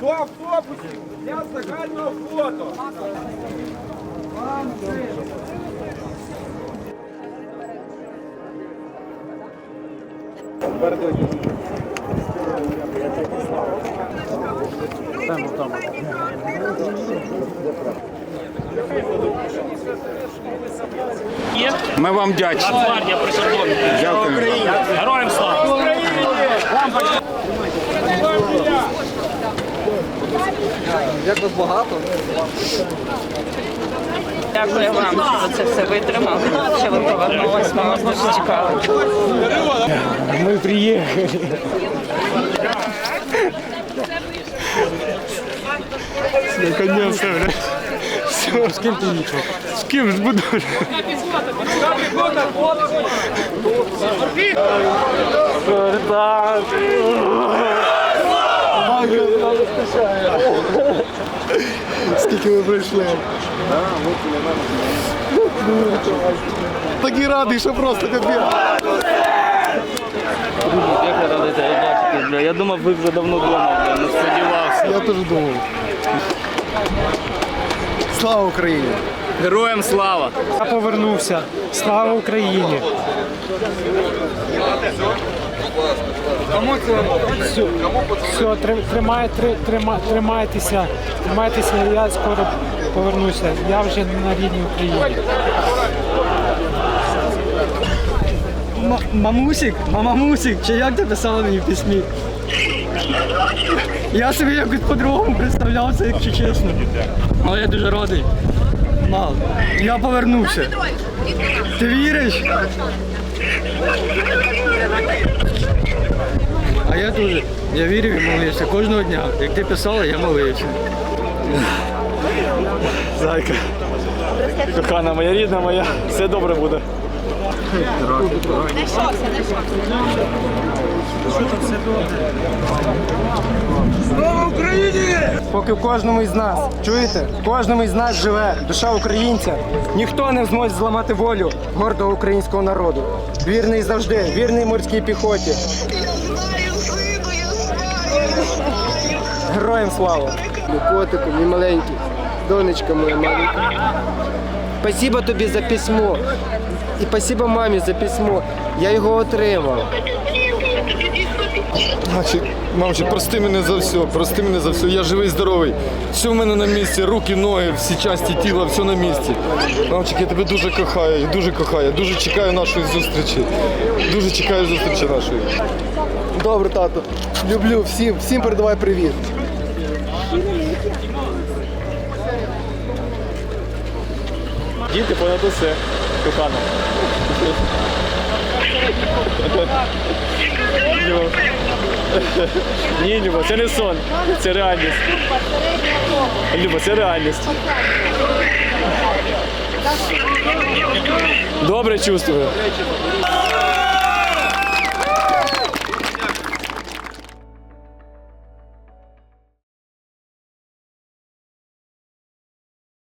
До автобусів для загального фото. Ми вам вдячні. Гвардія прикордонна. Дякую. Героям слава! Дякую вам, що ви це все витримали, що ви повернулись. Ми вас дуже чекали. Мы приехали. Наконец-то, блядь. Все, с кем ты ничего? С кем же буду? Скільки ви пройшли? Такий радий, що просто капець. Як ви радите бачити, бля? Я думав, ви вже давно вдома, бля, не сподівався. Я теж думав. Слава Україні! Героям слава! Я повернувся. Слава Україні! Все, все трим- тримай, тримайтеся, тримайтеся, я скоро повернуся. Я вже на рідній Україні. Мамусик, мама Мусик, чи як ти писала мені в письмі? Я собі якось по-другому представляв це, якщо чесно. Але я дуже радий. Мал, я повернувся. Ти віриш? А я дуже. Я вірив і молився кожного дня. Як ти писала, я молився. Зайка. Кохана моя рідна моя, все добре буде. Поки в кожному із нас, чуєте? В кожному із нас живе душа українця. Ніхто не зможе зламати волю гордого українського народу. Вірний завжди, вірний морській піхоті. Героям слава! Котику, мій маленький, донечка моя маленька. Спасибо тобі за письмо. І спасибо мамі за письмо. Я його отримав. Мамчик, мамчик, прости мене за все, прости мене за все. Я живий, здоровий. Все в мене на місці, руки, ноги, всі часті тіла, все на місці. Мамчик, я тебе дуже кохаю, дуже кохаю. Дуже чекаю нашої зустрічі. Дуже чекаю зустрічі нашої. Добре, тато. Люблю всім, всім передавай привіт. Діти понад усе, кохана. Люба. Ні, Люба, це не сон, це реальність. Люба, це реальність. Добре чувствую.